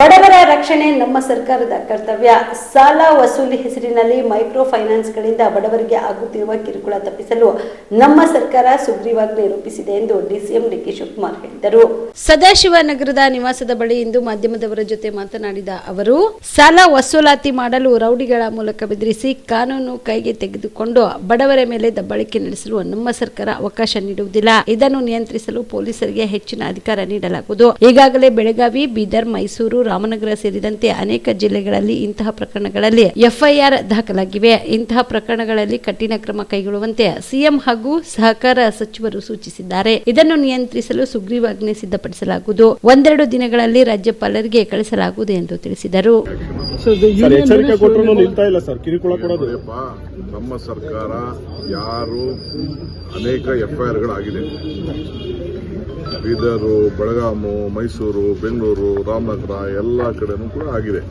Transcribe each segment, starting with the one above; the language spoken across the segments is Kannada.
ಬಡವರ ರಕ್ಷಣೆ ನಮ್ಮ ಸರ್ಕಾರದ ಕರ್ತವ್ಯ. ಸಾಲ ವಸೂಲಿ ಹೆಸರಿನಲ್ಲಿ ಮೈಕ್ರೋ ಫೈನಾನ್ಸ್ಗಳಿಂದ ಬಡವರಿಗೆ ಆಗುತ್ತಿರುವ ಕಿರುಕುಳ ತಪ್ಪಿಸಲು ನಮ್ಮ ಸರ್ಕಾರ ಸುಗ್ರೀವಾಜ್ಞೆ ರೂಪಿಸಿದೆ ಎಂದು ಡಿಸಿಎಂ ಡಿಕೆ ಶಿವಕುಮಾರ್ ಹೇಳಿದರು. ಸದಾಶಿವ ನಗರದ ನಿವಾಸದ ಬಳಿ ಇಂದು ಮಾಧ್ಯಮದವರ ಜೊತೆ ಮಾತನಾಡಿದ ಅವರು, ಸಾಲ ವಸೂಲಾತಿ ಮಾಡಲು ರೌಡಿಗಳ ಮೂಲಕ ಬೆದರಿಸಿ ಕಾನೂನು ಕೈಗೆ ತೆಗೆದುಕೊಂಡು ಬಡವರ ಮೇಲೆ ದಬ್ಬಳಿಕೆ ನಡೆಸಲು ನಮ್ಮ ಸರ್ಕಾರ ಅವಕಾಶ ನೀಡುವುದಿಲ್ಲ. ಇದನ್ನು ನಿಯಂತ್ರಿಸಲು ಪೊಲೀಸರಿಗೆ ಹೆಚ್ಚಿನ ಅಧಿಕಾರ ನೀಡಲಾಗುವುದು. ಈಗಾಗಲೇ ಬೆಳಗಾವಿ, ಬೀದರ್, ಮೈಸೂರು, ರಾಮನಗರ ಸೇರಿದಂತೆ ಅನೇಕ ಜಿಲ್ಲೆಗಳಲ್ಲಿ ಇಂತಹ ಪ್ರಕರಣಗಳಲ್ಲಿ ಎಫ್ಐಆರ್ ದಾಖಲಾಗಿವೆ. ಇಂತಹ ಪ್ರಕರಣಗಳಲ್ಲಿ ಕಠಿಣ ಕ್ರಮ ಕೈಗೊಳ್ಳುವಂತೆ ಸಿಎಂ ಹಾಗೂ ಸಹಕಾರ ಸಚಿವರು ಸೂಚಿಸಿದ್ದಾರೆ. ಇದನ್ನು ನಿಯಂತ್ರಿಸಲು ಸುಗ್ರೀವಾಜ್ಞೆ ಸಿದ್ಧಪಡಿಸಲಾಗುವುದು. ಒಂದೆರಡು ದಿನಗಳಲ್ಲಿ ರಾಜ್ಯಪಾಲರಿಗೆ ಕಳಿಸಲಾಗುವುದು ಎಂದು ತಿಳಿಸಿದರು. ಸರ್ ಎಚ್ಚರಿಕೆ ಕೊಟ್ಟರು ನಿಲ್ತಾ ಇಲ್ಲ ಸರ್ ಕಿರುಕುಳ ಕೊಡೋದು. ನಮ್ಮ ಸರ್ಕಾರ ಯಾರು ಅನೇಕ ಎಫ್ಐಆರ್ಗಳಾಗಿದೆ ಬೀದರು, ಬೆಳಗಾಮು, ಮೈಸೂರು, ಬೆಂಗಳೂರು, ರಾಮನಗರ ಎಲ್ಲ ಕಡೆನೂ ಕೂಡ ಆಗಿದೆ.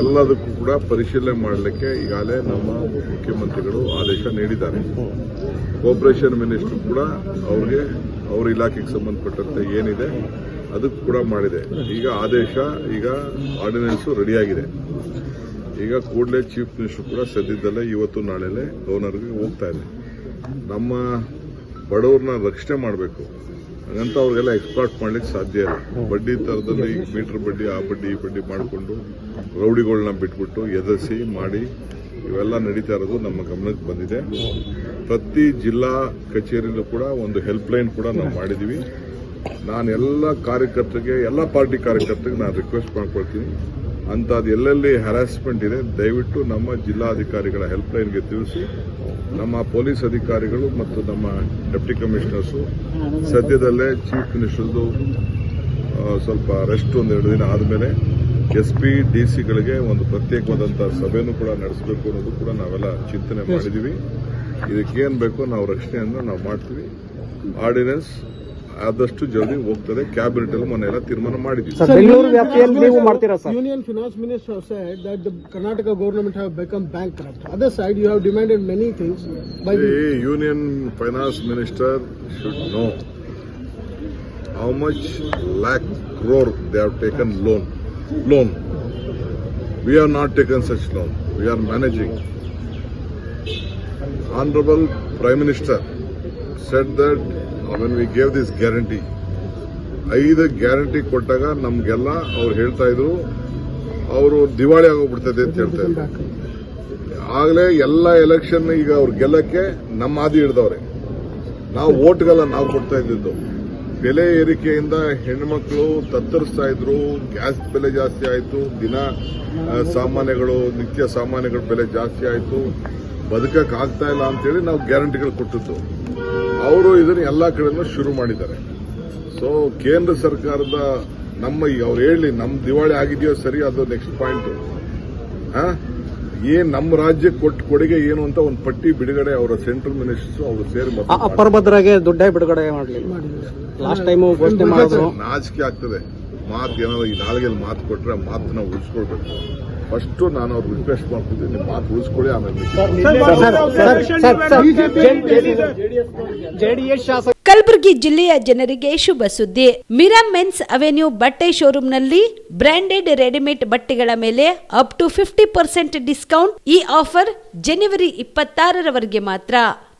ಎಲ್ಲದಕ್ಕೂ ಕೂಡ ಪರಿಶೀಲನೆ ಮಾಡಲಿಕ್ಕೆ ಈಗಾಗಲೇ ನಮ್ಮ ಮುಖ್ಯಮಂತ್ರಿಗಳು ಆದೇಶ ನೀಡಿದ್ದಾರೆ. ಕೋಪರೇಷನ್ ಮಿನಿಸ್ಟರ್ ಕೂಡ ಅವ್ರಿಗೆ, ಅವ್ರ ಇಲಾಖೆಗೆ ಸಂಬಂಧಪಟ್ಟಂತೆ ಏನಿದೆ, ಅದಕ್ಕೂ ಕೂಡ ಮಾಡಿದೆ. ಈಗ ಆದೇಶ, ಈಗ ಆರ್ಡಿನೆನ್ಸ್ ರೆಡಿಯಾಗಿದೆ ಈಗ ಕೂಡಲೇ ಚೀಫ್ ಮಿನಿಸ್ಟರ್ ಕೂಡ ಸದ್ಯದಲ್ಲೇ ಇವತ್ತು ನಾಳೆಲೆ ಗವರ್ನರ್ಗೆ ಹೋಗ್ತಾ ಇದೆ ನಮ್ಮ ಬಡವ್ರನ್ನ ರಕ್ಷಣೆ ಮಾಡಬೇಕು. ಹಾಗಂತ ಎಕ್ಸ್ಪ್ಲಾಟ್ ಮಾಡ್ಲಿಕ್ಕೆ ಸಾಧ್ಯ ಇಲ್ಲ. ಬಡ್ಡಿ ತರದಲ್ಲಿ ಮೀಟರ್ ಬಡ್ಡಿ, ಆ ಬಡ್ಡಿ, ಈ ಬಡ್ಡಿ ಮಾಡಿಕೊಂಡು ರೌಡಿಗಳನ್ನ ಬಿಟ್ಬಿಟ್ಟು ಎದರಿಸಿ ಮಾಡಿ ಇವೆಲ್ಲ ನಡೀತಾ ಇರೋದು ನಮ್ಮ ಗಮನಕ್ಕೆ ಬಂದಿದೆ. ಪ್ರತಿ ಜಿಲ್ಲಾ ಕಚೇರಿಯಲ್ಲೂ ಕೂಡ ಒಂದು ಹೆಲ್ಪ್ ಲೈನ್ ಕೂಡ ನಾವು ಮಾಡಿದ್ದೀವಿ. ನಾನು ಎಲ್ಲ ಕಾರ್ಯಕರ್ತರಿಗೆ, ಎಲ್ಲ ಪಾರ್ಟಿ ಕಾರ್ಯಕರ್ತರಿಗೆ ನಾನು ರಿಕ್ವೆಸ್ಟ್ ಮಾಡ್ಕೊಳ್ತೀನಿ. ಅಂಥದ್ದು ಎಲ್ಲೆಲ್ಲಿ ಹ್ಯಾರಾಸ್ಮೆಂಟ್ ಇದೆ, ದಯವಿಟ್ಟು ನಮ್ಮ ಜಿಲ್ಲಾಧಿಕಾರಿಗಳ ಹೆಲ್ಪ್ ಲೈನ್ಗೆ ತಿಳಿಸಿ. ನಮ್ಮ ಪೊಲೀಸ್ ಅಧಿಕಾರಿಗಳು ಮತ್ತು ನಮ್ಮ ಡೆಪ್ಟಿ ಕಮಿಷನರ್ಸು ಸದ್ಯದಲ್ಲೇ ಚೀಫ್ ಮಿನಿಸ್ಟರ್ದು ಸ್ವಲ್ಪ ರೆಸ್ಟ್ ಒಂದು ಎರಡು ದಿನ ಆದಮೇಲೆ ಎಸ್ ಪಿ ಡಿ ಸಿಗಳಿಗೆ ಒಂದು ಪ್ರತ್ಯೇಕವಾದಂಥ ಸಭೆನೂ ಕೂಡ ನಡೆಸಬೇಕು ಅನ್ನೋದು ಕೂಡ ನಾವೆಲ್ಲ ಚಿಂತನೆ ಮಾಡಿದ್ದೀವಿ ಇದಕ್ಕೇನು ಬೇಕೋ ನಾವು ರಕ್ಷಣೆಯನ್ನು ನಾವು ಮಾಡ್ತೀವಿ. ಆರ್ಡಿನೆನ್ಸ್ ಆದಷ್ಟು ಜಲ್ದಿ ಹೋಗ್ತದೆ ಕ್ಯಾಬಿನೆಟ್ ಅಲ್ಲಿ ಮೊನ್ನೆ ಎಲ್ಲ ತೀರ್ಮಾನ ಮಾಡಿದ್ದೀವಿ ಸರ್ ಬೆಂಗಳೂರು ವ್ಯಾಪ್ತಿಯಲ್ಲಿ ನೀವು ಮಾಡ್ತೀರಾ sir Union Finance Minister have said that the Karnataka government have become bankrupt. Other side, you have demanded many things by the The Union Finance Minister should know how much lakh crore they have taken loan. Loan. We have not taken such loan. We are managing. Honorable Prime Minister said that when we gave this guarantee, ಐದು ಗ್ಯಾರಂಟಿ ಕೊಟ್ಟಾಗ ನಮ್ಗೆಲ್ಲ ಅವ್ರು ಹೇಳ್ತಾ ಇದ್ರು ಅವರು ದಿವಾಳಿ ಆಗೋಗ್ಬಿಡ್ತದೆ ಅಂತ ಹೇಳ್ತಾ ಇದ್ರು. ಆಗಲೇ ಎಲ್ಲ ಎಲೆಕ್ಷನ್ ಈಗ ಅವ್ರು ಗೆಲ್ಲಕ್ಕೆ ನಮ್ಮ ಹಾದಿ ಹಿಡ್ದವ್ರೆ. ನಾವು ಓಟ್ಗೆಲ್ಲ ನಾವು ಕೊಡ್ತಾ ಇದ್ದಿದ್ದು. ಬೆಲೆ ಏರಿಕೆಯಿಂದ ಹೆಣ್ಮಕ್ಳು ತತ್ತರಿಸ್ತಾ ಇದ್ರು ಗ್ಯಾಸ್ ಬೆಲೆ ಜಾಸ್ತಿ ಆಯಿತು ದಿನ ಸಾಮಾನ್ಯಗಳು ನಿತ್ಯ ಸಾಮಾನ್ಯಗಳ ಬೆಲೆ ಜಾಸ್ತಿ ಆಯಿತು ಬದುಕಕ್ಕೆ ಆಗ್ತಾ ಇಲ್ಲ ಅಂತೇಳಿ ನಾವು ಗ್ಯಾರಂಟಿಗಳು ಕೊಟ್ಟಿದ್ದು. ಅವರು ಇದನ್ನು ಎಲ್ಲ ಕಡೆಯಿಂದ ಶುರು ಮಾಡಿದ್ದಾರೆ. ಸೊ ಕೇಂದ್ರ ಸರ್ಕಾರದ ನಮ್ಮ ಅವ್ರು ಹೇಳಿ ನಮ್ಮ ದಿವಾಳಿ ಆಗಿದೆಯೋ ಸರಿ ಅದು ನೆಕ್ಸ್ಟ್ ಪಾಯಿಂಟ್ ಏನ್ ನಮ್ಮ ರಾಜ್ಯ ಕೊಟ್ಟ ಕೊಡುಗೆ ಏನು ಅಂತ ಒಂದು ಪಟ್ಟಿ ಬಿಡುಗಡೆ ಅವರ ಸೆಂಟ್ರಲ್ ಮಿನಿಸ್ಟರ್ ಅವರು ಸೇರಿ ಅ- ಮೊದಲು ಅಪ್ಪರ್ ಭದ್ರಾಗೆ ದುಡ್ಡೇ ಬಿಡುಗಡೆ ಮಾಡಲಿಲ್ಲ. ಲಾಸ್ಟ್ ಟೈಮು ಘೋಷಣೆ ಮಾಡಿದ್ರು. ನಾಚಿಕೆ ಆಗ್ತದೆ. ಮಾತು ಏನಾದ್ರು ಈ ನಾಲ್ಗೆಲ್ಲಿ ಮಾತು ಕೊಟ್ರೆ ಆ ಮಾತನ್ನ ಉಳಿಸ್ಕೊಳ್ಬೇಕು. ಫಸ್ಟ್ ನಾನು ಅವ್ರು ರಿಕ್ವೆಸ್ಟ್ ಮಾಡ್ತಿದ್ದೆ ನಿಮ್ಮ ಮಾತು ಉಳಿಸ್ಕೊಳ್ಳಿ ಆಮೇಲೆ ಜೆಡಿಎಸ್ ಶಾಸಕ ಕಲಬುರಗಿ ಜಿಲ್ಲೆಯ ಜನರಿಗೆ ಶುಭ ಸುದ್ದಿ. ಮಿರಾ ಮೆನ್ಸ್ ಅವೆನ್ಯೂ ಬಟ್ಟೆ ಶೋರೂಮ್ನಲ್ಲಿ ಬ್ರಾಂಡೆಡ್ ರೆಡಿಮೇಡ್ ಬಟ್ಟೆಗಳ ಮೇಲೆ up to fifty percent discount ಈ ಆಫರ್ ಜನವರಿ ಇಪ್ಪತ್ತಾರರವರೆಗೆ ಮಾತ್ರ.